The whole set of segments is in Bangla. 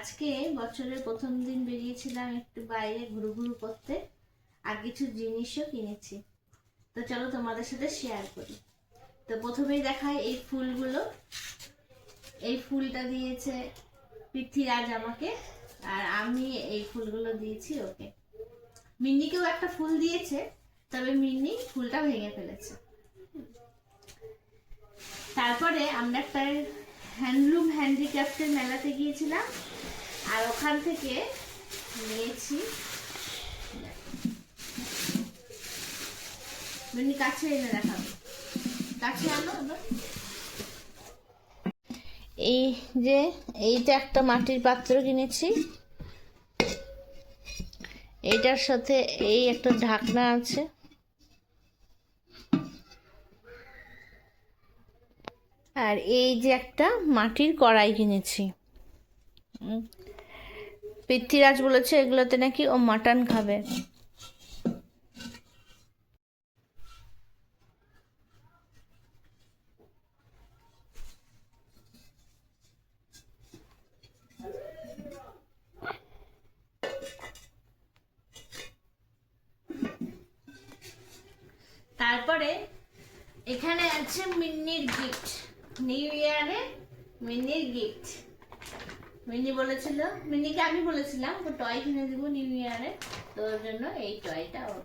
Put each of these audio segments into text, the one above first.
আজকে বছরের প্রথম দিন বেরিয়েছিলাম একটু বাইরে ঘুরু ঘুরু করতে, আর কিছু জিনিসও কিনেছি। তো চলো তোমাদের সাথে শেয়ার করি। তো প্রথমেই দেখায় এই ফুলগুলো। এই ফুলটা দিয়েছে পৃথ্বীরাজ আমাকে, আর আমি এই ফুলগুলো দিয়েছি ওকে। মিন্নিকেও একটা ফুল দিয়েছে, তবে মিন্নি ফুলটা ভেঙে ফেলেছে। তারপরে আমরা একটা হ্যান্ডলুম হ্যান্ডিক্রাফটের মেলাতে গিয়েছিলাম। আর ওখান থেকে নিয়েছি কাছে এনে দেখাবো। কাছে আনো এই যে, এইটা একটা মাটির পাত্র কিনেছি। এইটার সাথে এই একটা ঢাকনা আছে। আর এই যে একটা মাটির কড়াই কিনেছি। পৃথ্বীরাজ বলেছে, এগুলোতে নাকি ও মাটন খাবে। তারপরে এখানে আছে মিন্নির গিফট নিউ ইয়ারে মিন্নির গিফট মিন্নি বলেছিল মিন্নিকে আমি বলেছিলাম ও টয় কিনে দেবো নিউ ইয়ারে তো ওর জন্য এই টয়টা ওর।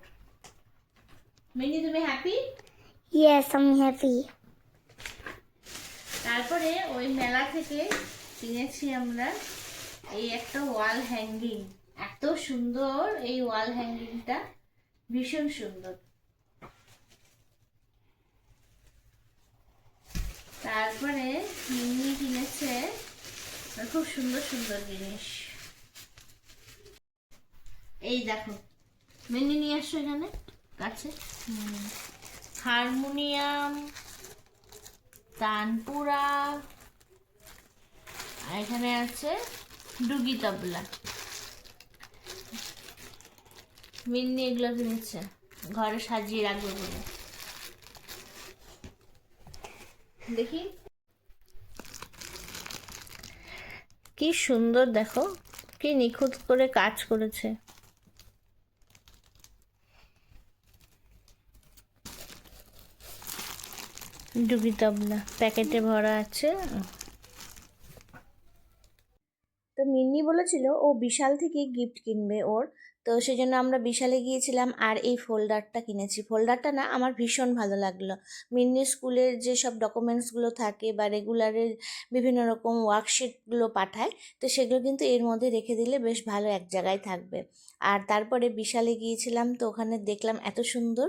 মিন্নি তুমি হ্যাপি Yes, I'm happy. তারপরে ওই মেলা থেকে কিনেছি আমরা এই একটা ওয়াল হ্যাঙ্গিং এত সুন্দর এই ওয়াল হ্যাঙ্গিংটা ভীষণ সুন্দর। তারপরে মিনি খুব সুন্দর সুন্দর জিনিস। এই দেখো মিনি নিয়ে আসো এখানে কাছে হারমোনিয়াম তানপুরা আর এখানে আছে ডুগি তবলা। মিন্নি এগুলো কিনেছে ঘরে সাজিয়ে রাখবে বলে। দেখি। কি সুন্দর দেখো, কি নিখুঁত করে কাজ করেছে। ডুবি তবলা, প্যাকেটে ভরা আছে। তো মিন্নি বলেছিল, ও বিশাল থেকে গিফট কিনবে ওর। তো সেই জন্য আমরা বিশালে গিয়েছিলাম আর এই ফোল্ডারটা কিনেছি। ফোল্ডারটা না আমার ভীষণ ভালো লাগল। মিন্নি স্কুলের যে সব ডকুমেন্টসগুলো থাকে বা রেগুলারের বিভিন্ন রকম ওয়ার্কশিটগুলো পাঠায়, তো সেগুলো কিন্তু এর মধ্যে রেখে দিলে বেশ ভালো এক জায়গায় থাকবে। আর তারপরে বিশালে গিয়েছিলাম তো ওখানে দেখলাম এত সুন্দর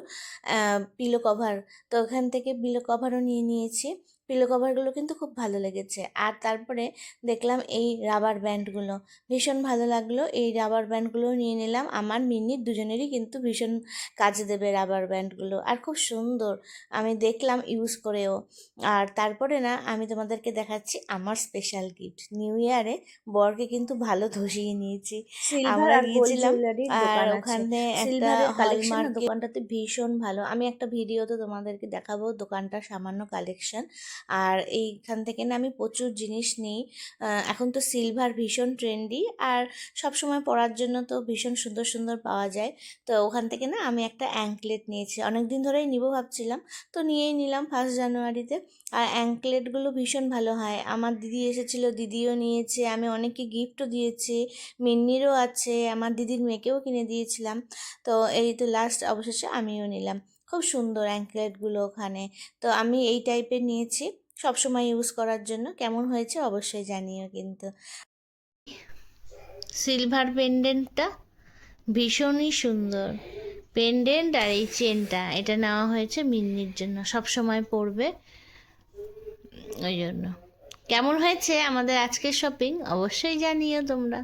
পিলো কভার। তো ওখান থেকে পিলো কভারও নিয়ে নিয়েছি। পিলো কভারগুলো কিন্তু খুব ভালো লেগেছে। আর তারপরে দেখলাম এই রাবার ব্যান্ডগুলো ভীষণ ভালো লাগল। এই রাবার ব্যান্ডগুলো নিয়ে নিলাম। আমার মিনির দুজনেরই কিন্তু ভীষণ কাজে দেবে রাবার ব্যান্ডগুলো আর খুব সুন্দর। আমি দেখলাম ইউজ করেও। আর তারপরে না আমি তোমাদেরকে দেখাচ্ছি আমার স্পেশাল গিফট নিউ ইয়ারে বরকে কিন্তু ভালো ধসিয়ে নিয়েছি। আমরা গিয়েছিলাম আর ওখানে একটা হলমার্ক দোকানটাতে ভীষণ ভালো। আমি একটা ভিডিওতে তোমাদেরকে দেখাবো দোকানটার সামান্য কালেকশন আর এইখান থেকে না আমি প্রচুর জিনিস নিই। এখন তো সিলভার ভীষণ ট্রেন্ডি আর সব সময় পরার জন্য তো ভীষণ সুন্দর সুন্দর পাওয়া যায়। তো ওখান থেকে না আমি একটা অ্যাঙ্কলেট নিয়েছি। অনেক দিন ধরেই নিব ভাবছিলাম। তো নিয়েই নিলাম ফার্স্ট জানুয়ারিতে আর অ্যাঙ্কলেটগুলো ভীষণ ভালো হয়। আমার দিদি এসেছিল, দিদিও নিয়েছে। আমি অনেককে গিফটও দিয়েছি। মিন্নিরও আছে। আমার দিদির মেয়েকেও কিনে দিয়েছিলাম। তো এই তো লাস্ট অবশেষে আমিও নিলাম। খুব সুন্দর অ্যাঙ্কলেটগুলো ওখানে। তো আমি এই টাইপের নিয়েছি সব সময় ইউজ করার জন্য। কেমন হয়েছে অবশ্যই জানিও কিন্তু। সিলভার পেন্ডেন্টটা ভীষণই সুন্দর। পেন্ডেন্ট আর এই চেনটা এটা নেওয়া হয়েছে মিন্নির জন্য। সব সময় পরবে ওই জন্য। কেমন হয়েছে আমাদের আজকের শপিং অবশ্যই জানিও তোমরা।